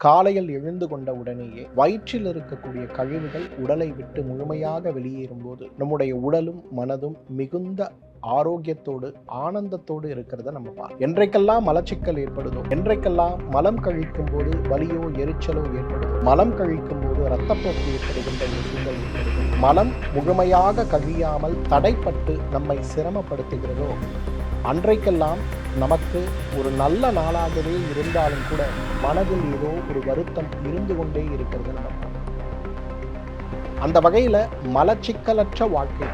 காலையில் எழுந்து கொண்ட உடனேயே வயிற்றில் இருக்கக்கூடிய கழிவுகள் உடலை விட்டு முழுமையாக வெளியேறும்போது நம்முடைய உடலும் மனதும் மிகுந்த ஆரோக்கியத்தோடு ஆனந்தத்தோடு இருக்கிறத நம்ம பார்க்கலாம் என்றைக்கெல்லாம் மலச்சிக்கல் ஏற்படுதோ என்றைக்கெல்லாம் மலம் கழிக்கும் போது வலியோ எரிச்சலோ ஏற்படுதோ மலம் கழிக்கும் போது ரத்தப்போக்கு ஏற்படுகின்ற மனம் முழுமையாக கழியாமல் தடைப்பட்டு நம்மை சிரமப்படுத்துகிறதோ அன்றைக்கெல்லாம் நமக்கு ஒரு நல்ல நாளாகவே இருந்தாலும் கூட மனதில் ஏதோ ஒரு வருத்தம் இருந்து கொண்டே இருக்கிறது நம்ம அந்த வகையில் மலச்சிக்கலற்ற வாழ்க்கை.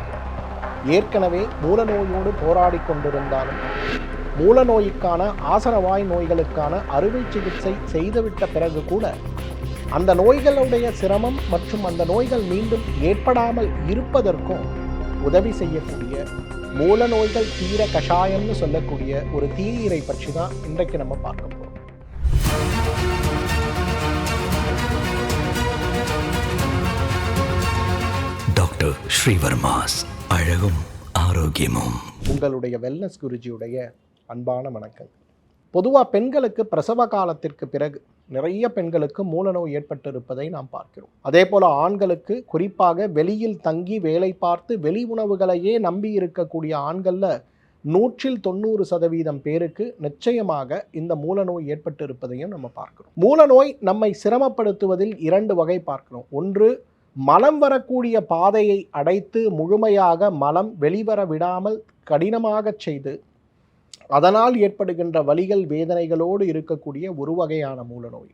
ஏற்கனவே மூலநோயோடு போராடி கொண்டிருந்தாலும் மூலநோய்க்கான ஆசனவாய் நோய்களுக்கான அறுவை சிகிச்சை செய்துவிட்ட பிறகு கூட அந்த நோய்களுடைய சிரமம் மற்றும் அந்த நோய்கள் மீண்டும் ஏற்படாமல் இருப்பதற்கும் உதவி செய்யக்கூடிய மூல நோய்கள் தீர கஷாயம்னு சொல்லக்கூடிய ஒரு தீநீரை பற்றி தான் இன்றைக்கு நம்ம பார்க்க போறோம். டாக்டர் ஸ்ரீவர்மாஸ் அழகும் ஆரோக்கியமும். உங்களுடைய வெல்னஸ் குருஜியுடைய அன்பான வணக்கம் பொதுவாக பெண்களுக்கு பிரசவ காலத்திற்கு பிறகு நிறைய பெண்களுக்கு மூலநோய் ஏற்பட்டிருப்பதை நாம் பார்க்கிறோம். அதே போல ஆண்களுக்கு குறிப்பாக வெளியில் தங்கி வேலை பார்த்து வெளி உணவுகளையே நம்பி இருக்கக்கூடிய ஆண்களில் நூற்றில் தொண்ணூறு சதவீதம் பேருக்கு நிச்சயமாக இந்த மூலநோய் ஏற்பட்டிருப்பதையும் நம்ம பார்க்கிறோம். மூலநோய் நம்மை சிரமப்படுத்துவதில் இரண்டு வகை பார்க்கிறோம். ஒன்று மலம் வரக்கூடிய பாதையை அடைத்து முழுமையாக மலம் வெளிவர விடாமல் கடினமாகச் செய்து அதனால் ஏற்படுகின்ற வலிகள் வேதனைகளோடு இருக்கக்கூடிய ஒரு வகையான மூலநோய்.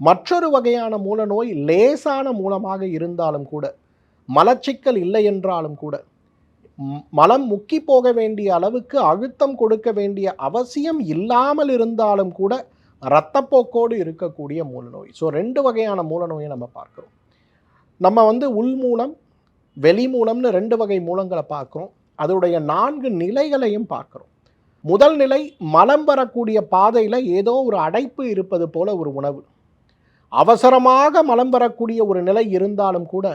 மற்றொரு வகையான மூலநோய் லேசான மூலமாக இருந்தாலும் கூட மலச்சிக்கல் இல்லை என்றாலும் கூட மலம் முக்கி போக வேண்டிய அளவுக்கு அழுத்தம் கொடுக்க வேண்டிய அவசியம் இல்லாமல் இருந்தாலும் கூட இரத்தப்போக்கோடு இருக்கக்கூடிய மூலநோய். ஸோ ரெண்டு வகையான மூலநோயை நம்ம பார்க்குறோம். நம்ம வந்து உள் மூலம் வெளி மூலம்னு ரெண்டு வகை மூலங்களை பார்க்குறோம். அதோடைய நான்கு நிலைகளையும் பார்க்குறோம். முதல் நிலை மலம் வரக்கூடிய பாதையில் ஏதோ ஒரு அடைப்பு இருப்பது போல ஒரு உணவு. அவசரமாக மலம் வரக்கூடிய ஒரு நிலை இருந்தாலும் கூட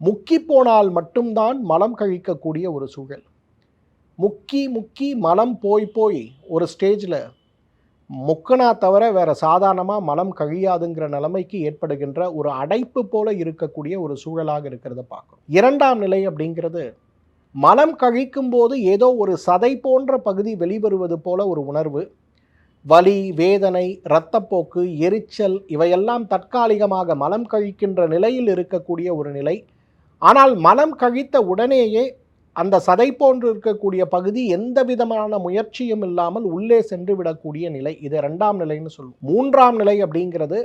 முக்கி போனால் மட்டும்தான் மலம் கழிக்கக்கூடிய ஒரு சூழல். முக்கி முக்கி மலம் போய் போய் ஒரு ஸ்டேஜில் முக்கனா தவிர வேறு சாதாரணமாக மலம் கழியாதுங்கிற நிலைமைக்கு ஏற்படுகின்ற ஒரு அடைப்பு போல இருக்கக்கூடிய ஒரு சூழலாக இருக்கிறத பார்க்குறோம். இரண்டாம் நிலை அப்படிங்கிறது மனம் கழிக்கும் போது ஏதோ ஒரு சதை போன்ற பகுதி வெளிவருவது போல ஒரு உணர்வு. வலி வேதனை இரத்தப்போக்கு எரிச்சல் இவையெல்லாம் தற்காலிகமாக மலம் கழிக்கின்ற நிலையில் இருக்கக்கூடிய ஒரு நிலை. ஆனால் மலம் கழித்த உடனேயே அந்த சதை போன்று இருக்கக்கூடிய பகுதி எந்த விதமான முயற்சியும் இல்லாமல் உள்ளே சென்று விடக்கூடிய நிலை. இது ரெண்டாம் நிலைன்னு சொல்லுவோம். மூன்றாம் நிலை அப்படிங்கிறது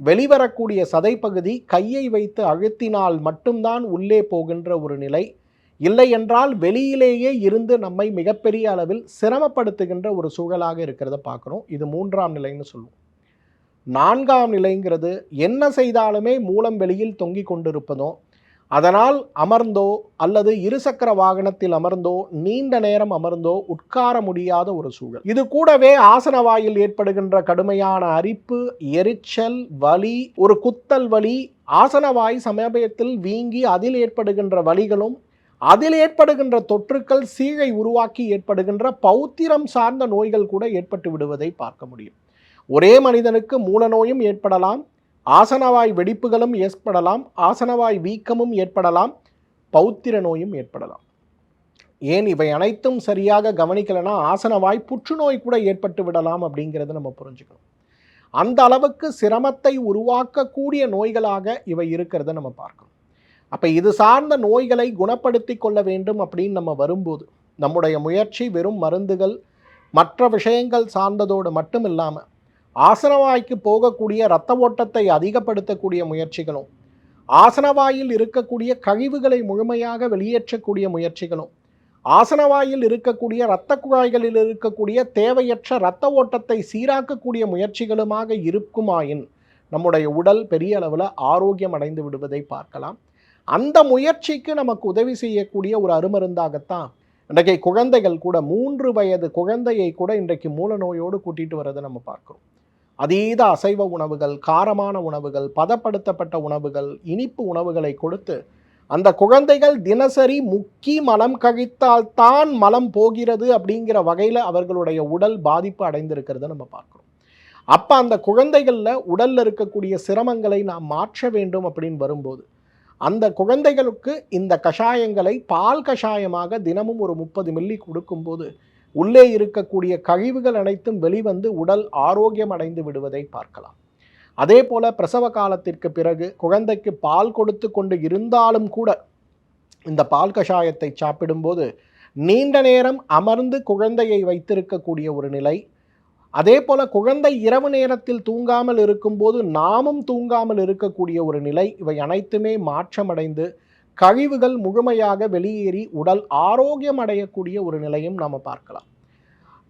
வெளிவரக்கூடிய சதை பகுதி கையை வைத்து அழுத்தினால் மட்டும்தான் உள்ளே போகின்ற ஒரு நிலை. இல்லை என்றால் வெளியிலேயே இருந்து நம்மை மிகப்பெரிய அளவில் சிரமப்படுத்துகின்ற ஒரு சூழலாக இருக்கிறத பார்க்குறோம். இது மூன்றாம் நிலைன்னு சொல்லுவோம். நான்காம் நிலைங்கிறது என்ன செய்தாலுமே மூலம் வெளியில் தொங்கி கொண்டிருப்பதோ அதனால் அமர்ந்தோ அல்லது இருசக்கர வாகனத்தில் அமர்ந்தோ நீண்ட நேரம் அமர்ந்தோ உட்கார முடியாத ஒரு சூழல். இது கூடவே ஆசன வாயில் ஏற்படுகின்ற கடுமையான அரிப்பு எரிச்சல் வலி ஒரு குத்தல் வலி ஆசனவாய் சமயத்தில் வீங்கி அதில் ஏற்படுகின்ற வழிகளும் அதில் ஏற்படுகின்ற தொற்றுக்கள் சீழை உருவாக்கி ஏற்படுகின்ற பௌத்திரம் சார்ந்த நோய்கள் கூட ஏற்பட்டு விடுவதை பார்க்க முடியும். ஒரே மனிதனுக்கு மூல நோயும் ஏற்படலாம் ஆசனவாய் வெடிப்புகளும் ஏற்படலாம் ஆசனவாய் வீக்கமும் ஏற்படலாம் பௌத்திர நோயும் ஏற்படலாம். ஏன் இவை அனைத்தும் சரியாக கவனிக்கலைன்னா ஆசனவாய் புற்றுநோய் கூட ஏற்பட்டு விடலாம் அப்படிங்கிறத நம்ம புரிஞ்சுக்கணும். அந்த அளவுக்கு சிரமத்தை உருவாக்கக்கூடிய நோய்களாக இவை இருக்கிறத நம்ம பார்க்கணும். அப்போ இது சார்ந்த நோய்களை குணப்படுத்தி கொள்ள வேண்டும் அப்படின்னு நம்ம வரும்போது நம்முடைய முயற்சி வெறும் மருந்துகள் மற்ற விஷயங்கள் சார்ந்ததோடு மட்டும் இல்லாமல் ஆசனவாய்க்கு போகக்கூடிய இரத்த ஓட்டத்தை அதிகப்படுத்தக்கூடிய முயற்சிகளும் ஆசனவாயில் இருக்கக்கூடிய கழிவுகளை முழுமையாக வெளியேற்றக்கூடிய முயற்சிகளும் ஆசனவாயில் இருக்கக்கூடிய இரத்த குழாய்களில் இருக்கக்கூடிய தேவையற்ற இரத்த ஓட்டத்தை சீராக்கக்கூடிய முயற்சிகளுமாக இருக்குமாயின் நம்முடைய உடல் பெரிய அளவில் ஆரோக்கியம் அடைந்து விடுவதை பார்க்கலாம். அந்த முயற்சிக்கு நமக்கு உதவி செய்யக்கூடிய ஒரு அருமருந்தாகத்தான் இன்றைக்கு குழந்தைகள் கூட மூன்று வயது குழந்தையை கூட இன்றைக்கு மூலநோயோடு கூட்டிட்டு வரதை நம்ம பார்க்குறோம். அதீத அசைவ உணவுகள் காரமான உணவுகள் பதப்படுத்தப்பட்ட உணவுகள் இனிப்பு உணவுகளை கொடுத்து அந்த குழந்தைகள் தினசரி முக்கி மலம் கழித்தால் தான் மலம் போகிறது அப்படிங்கிற வகையில் அவர்களுடைய உடல் பாதிப்பு அடைந்திருக்கிறத நம்ம பார்க்குறோம். அப்போ அந்த குழந்தைகளில் உடலில் இருக்கக்கூடிய சிரமங்களை நாம் மாற்ற வேண்டும் அப்படின்னு வரும்போது அந்த குழந்தைகளுக்கு இந்த கஷாயங்களை பால் கஷாயமாக தினமும் ஒரு முப்பது மில்லி கொடுக்கும்போது உள்ளே இருக்கக்கூடிய கழிவுகள் அனைத்தும் வெளிவந்து உடல் ஆரோக்கியம் அடைந்து விடுவதை பார்க்கலாம். அதே போல பிரசவ காலத்திற்கு பிறகு குழந்தைக்கு பால் கொடுத்து கொண்டு இருந்தாலும் கூட இந்த பால் கஷாயத்தை சாப்பிடும்போது நீண்ட நேரம் அமர்ந்து குழந்தையை வைத்திருக்கக்கூடிய ஒரு நிலை அதே போல குழந்தை இரவு நேரத்தில் தூங்காமல் இருக்கும்போது நாமும் தூங்காமல் இருக்கக்கூடிய ஒரு நிலை. இவை அனைத்துமே மாற்றமடைந்து கழிவுகள் முழுமையாக வெளியேறி உடல் ஆரோக்கியம் அடையக்கூடிய ஒரு நிலையும் நாம் பார்க்கலாம்.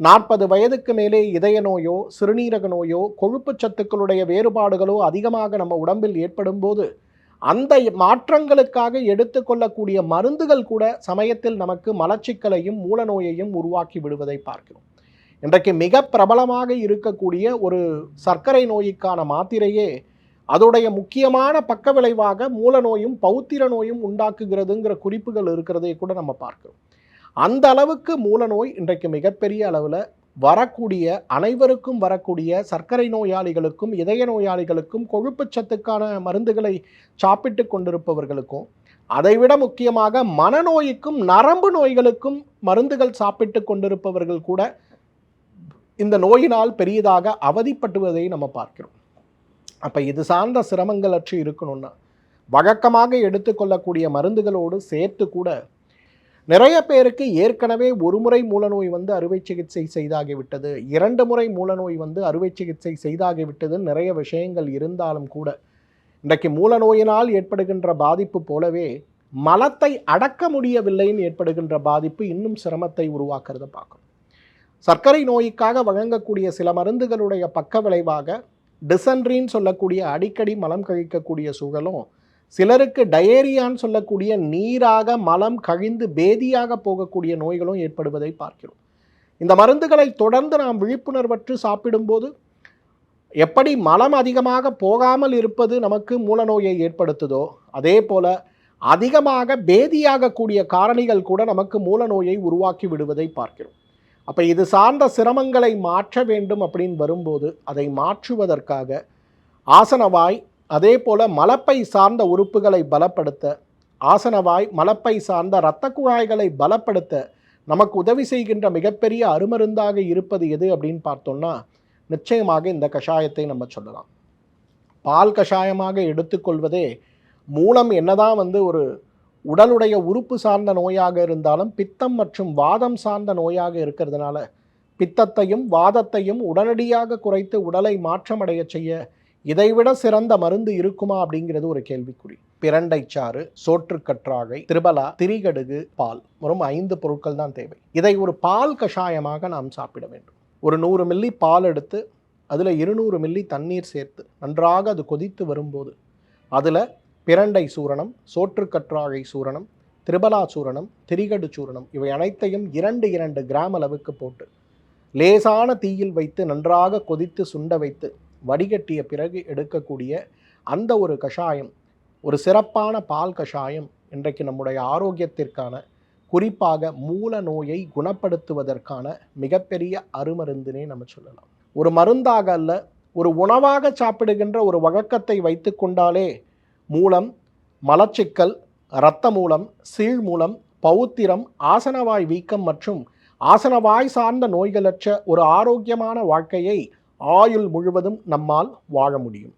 நாற்பது வயதுக்கு மேலே இதய நோயோ சிறுநீரக நோயோ கொழுப்பு சத்துக்களுடைய வேறுபாடுகளோ அதிகமாக நம்ம உடம்பில் ஏற்படும் போது அந்த மாற்றங்களுக்காக எடுத்துக்கொள்ளக்கூடிய மருந்துகள் கூட சமயத்தில் நமக்கு மலச்சிக்கலையும் மூலநோயையும் உருவாக்கி விடுவதை பார்க்கிறோம். இன்றைக்கு மிக பிரபலமாக இருக்கக்கூடிய ஒரு சர்க்கரை நோய்க்கான மாத்திரையே அதோடைய முக்கியமான பக்க விளைவாக மூலநோயும் பௌத்திர நோயும் உண்டாக்குகிறதுங்கிற குறிப்புகள் இருக்கிறதை கூட நம்ம பார்க்கிறோம். அந்த அளவுக்கு மூல நோய் இன்றைக்கு மிகப்பெரிய அளவில் வரக்கூடிய அனைவருக்கும் வரக்கூடிய சர்க்கரை நோயாளிகளுக்கும் இதய நோயாளிகளுக்கும் கொழுப்பு சத்துக்கான மருந்துகளை சாப்பிட்டு கொண்டிருப்பவர்களுக்கும் அதைவிட முக்கியமாக மனநோய்க்கும் நரம்பு நோய்களுக்கும் மருந்துகள் சாப்பிட்டு கொண்டிருப்பவர்கள் கூட இந்த நோயினால் பெரியதாக அவதிப்பட்டுவதை நம்ம பார்க்கிறோம். அப்போ இது சார்ந்த சிரமங்கள் அற்று இருக்கணும்னா வழக்கமாக எடுத்துக்கொள்ளக்கூடிய மருந்துகளோடு சேர்த்து கூட நிறைய பேருக்கு ஏற்கனவே ஒரு முறை மூலநோய் வந்து அறுவை சிகிச்சை செய்தாகிவிட்டது இரண்டு முறை மூலநோய் வந்து அறுவை சிகிச்சை செய்தாகிவிட்டது நிறைய விஷயங்கள் இருந்தாலும் கூட இன்றைக்கு மூலநோயினால் ஏற்படுகின்ற பாதிப்பு போலவே மலத்தை அடக்க முடியவில்லைன்னு ஏற்படுகின்ற பாதிப்பு இன்னும் சிரமத்தை உருவாக்குறத பார்க்கும் சர்க்கரை நோய்க்காக வழங்கக்கூடிய சில மருந்துகளுடைய பக்க விளைவாக டிசன்ட்ரின்னு சொல்லக்கூடிய அடிக்கடி மலம் கழிக்கக்கூடிய சூழலும் சிலருக்கு டயேரியான்னு சொல்லக்கூடிய நீராக மலம் கழிந்து பேதியாக போகக்கூடிய நோய்களும் ஏற்படுவதை பார்க்கிறோம். இந்த மருந்துகளை தொடர்ந்து நாம் விழிப்புணர்வற்று சாப்பிடும்போது எப்படி மலம் அதிகமாக போகாமல் இருப்பது நமக்கு மூலநோயை ஏற்படுத்துதோ அதே போல அதிகமாக பேதியாகக்கூடிய காரணிகள் கூட நமக்கு மூலநோயை உருவாக்கி விடுவதை பார்க்கிறோம். அப்போ இது சார்ந்த சிரமங்களை மாற்ற வேண்டும் அப்படின்னு வரும்போது அதை மாற்றுவதற்காக ஆசனவாய் அதே போல் மலப்பை சார்ந்த உறுப்புகளை பலப்படுத்த ஆசனவாய் மலப்பை சார்ந்த இரத்த குழாய்களை பலப்படுத்த நமக்கு உதவி செய்கின்ற மிகப்பெரிய அருமருந்தாக இருப்பது எது அப்படின்னு பார்த்தோம்னா நிச்சயமாக இந்த கஷாயத்தை நம்ம சொல்லலாம். பால் கஷாயமாக எடுத்துக்கொள்வதே மூலம் என்னதான் வந்து ஒரு உடலுடைய உறுப்பு சார்ந்த நோயாக இருந்தாலும் பித்தம் மற்றும் வாதம் சார்ந்த நோயாக இருக்கிறதுனால பித்தத்தையும் வாதத்தையும் உடனடியாக குறைத்து உடலை மாற்றமடைய செய்ய இதைவிட சிறந்த மருந்து இருக்குமா அப்படிங்கிறது ஒரு கேள்விக்குறி. பிரண்டை சாறு சோற்றுக்கற்றாழை திரிபலா திரிகடுகு பால் வரும் ஐந்து பொருட்கள் தான் தேவை. இதை ஒரு பால் கஷாயமாக நாம் சாப்பிட வேண்டும். ஒரு நூறு மில்லி பால் எடுத்து அதில் இருநூறு மில்லி தண்ணீர் சேர்த்து நன்றாக அது கொதித்து வரும்போது அதில் பிரண்டை சூரணம் சோற்றுக்கற்றாழை சூரணம் திரிபலா சூரணம் திரிகடு சூரணம் இவை அனைத்தையும் இரண்டு இரண்டு கிராம் அளவுக்கு போட்டு லேசான தீயில் வைத்து நன்றாக கொதித்து சுண்ட வைத்து வடிகட்டிய பிறகு எடுக்கக்கூடிய அந்த ஒரு கஷாயம் ஒரு சிறப்பான பால் கஷாயம் இன்றைக்கு நம்முடைய ஆரோக்கியத்திற்கான குறிப்பாக மூல நோயை குணப்படுத்துவதற்கான மிகப்பெரிய அருமருந்துனே நம்ம சொல்லலாம். ஒரு மருந்தாக அல்ல ஒரு உணவாக சாப்பிடுகின்ற ஒரு வழக்கத்தை வைத்து கொண்டாலே மூலம் மலச்சிக்கல் இரத்த மூலம் சீழ் மூலம் பௌத்திரம் ஆசனவாய் வீக்கம் மற்றும் ஆசனவாய் சார்ந்த நோய்களற்ற ஒரு ஆரோக்கியமான வாழ்க்கையை ஆயுள் முழுவதும் நம்மால் வாழ முடியும்.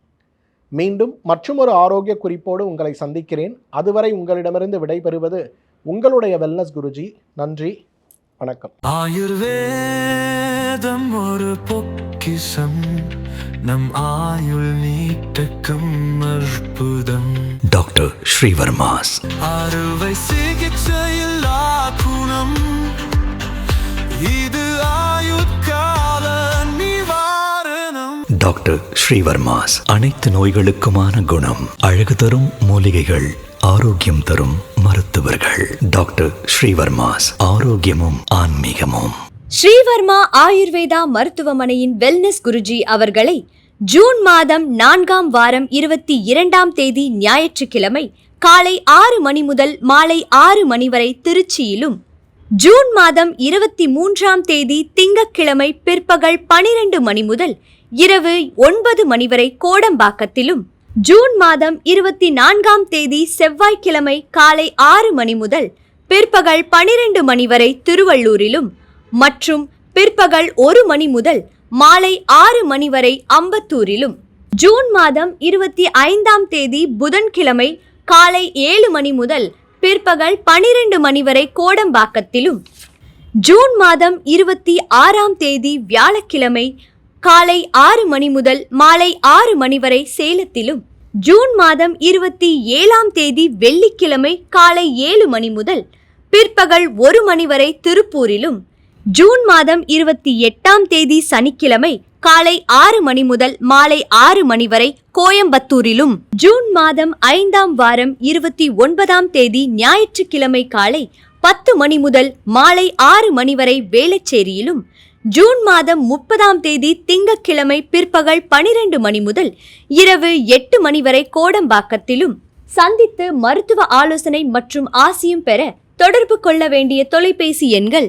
மீண்டும் மற்றொரு ஆரோக்கிய குறிப்போடு உங்களை சந்திக்கிறேன். அதுவரை உங்களிடமிருந்து விடைபெறுவது உங்களுடைய வெல்னஸ் குருஜி. நன்றி வணக்கம். ஆயுர்வேதம் ஒரு பொக்கிசம் நம் ஆயுள் நீட்டக்கும் அற்புதம். டாக்டர் ஸ்ரீவர்மாஸ் அறுவை சிகிச்சையில் குணம். இது ஆயுட்கால நிவாரணம். டாக்டர் ஸ்ரீவர்மாஸ் அனைத்து நோய்களுக்குமான குணம். அழகு தரும் மூலிகைகள் ஆரோக்கியம் தரும் மருத்துவர்கள். டாக்டர் ஸ்ரீவர்மாஸ் ஆரோக்கியமும் ஆன்மீகமும். ஸ்ரீவர்மா ஆயுர்வேதா மருத்துவமனையின் வெல்னஸ் குருஜி அவர்களை ஜூன் மாதம் நான்காம் வாரம் இருபத்தி இரண்டாம் தேதி ஞாயிற்றுக்கிழமை காலை ஆறு மணி முதல் மாலை ஆறு மணி வரை திருச்சியிலும். ஜூன் மாதம் இருபத்தி மூன்றாம் தேதி திங்கட்கிழமை பிற்பகல் பனிரெண்டு மணி முதல் இரவு ஒன்பது மணி வரை கோடம்பாக்கத்திலும். ஜூன் மாதம் இருபத்தி நான்காம் தேதி செவ்வாய்க்கிழமை காலை ஆறு மணி முதல் பிற்பகல் பனிரெண்டு மணி வரை திருவள்ளூரிலும் மற்றும் பிற்பகல் ஒரு மணி முதல் மாலை ஆறு மணி வரை அம்பத்தூரிலும். ஜூன் மாதம் இருபத்தி ஐந்தாம் தேதி புதன்கிழமை காலை ஏழு மணி முதல் பிற்பகல் பனிரெண்டு மணி வரை கோடம்பாக்கத்திலும். ஜூன் மாதம் இருபத்தி ஆறாம் தேதி வியாழக்கிழமை காலை ஆறு மணி முதல் மாலை ஆறு மணி வரை சேலத்திலும். ஜூன் மாதம் இருபத்தி ஏழாம் தேதி வெள்ளிக்கிழமை காலை ஏழு மணி முதல் பிற்பகல் ஒரு மணி வரை திருப்பூரிலும். ஜூன் மாதம் இருபத்தி எட்டாம் தேதி சனிக்கிழமை காலை ஆறு மணி முதல் மாலை ஆறு மணி வரை கோயம்புத்தூரிலும் ஜூன் மாதம் ஐந்தாம் வாரம் இருபத்தி ஒன்பதாம் தேதி ஞாயிற்றுக்கிழமை காலை பத்து மணி முதல் மாலை ஆறு மணி வரை வேளச்சேரியிலும் ஜூன் மாதம் முப்பதாம் தேதி திங்கட்கிழமை பிற்பகல் பனிரெண்டு மணி முதல் இரவு எட்டு மணி வரை கோடம்பாக்கத்திலும் சந்தித்து மருத்துவ ஆலோசனை மற்றும் ஆசியும் பெற தொடர்பு கொள்ள வேண்டிய தொலைபேசி எண்கள்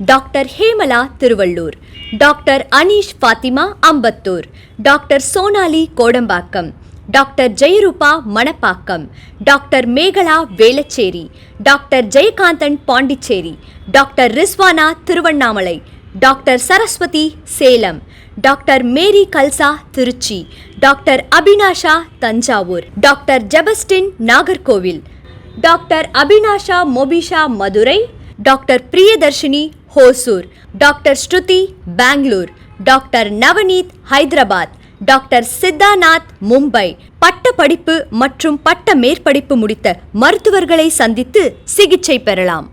doctor Hemala Tiruvallur doctor Aneesh Fathima Ambattur doctor Sonali Kodambakkam doctor Jayarupa Manapakkam doctor Megala Velachery doctor Jayakanthan Pondicherry doctor Rizwana Tiruvannamalai doctor Saraswathi Salem doctor Mary Kalsa Trichy doctor Abinasha Thanjavur doctor Jebastin Nagercoil doctor Abinasha Mobisha Madurai doctor Priyadarshini Hosur doctor Shruti Bangalore doctor Navneet Hyderabad doctor Siddhanath Mumbai. பட்ட படிப்பு மற்றும் பட்ட மேற்படிப்பு முடித்த மருத்துவர்களை சந்தித்து சிகிச்சை பெறலாம்.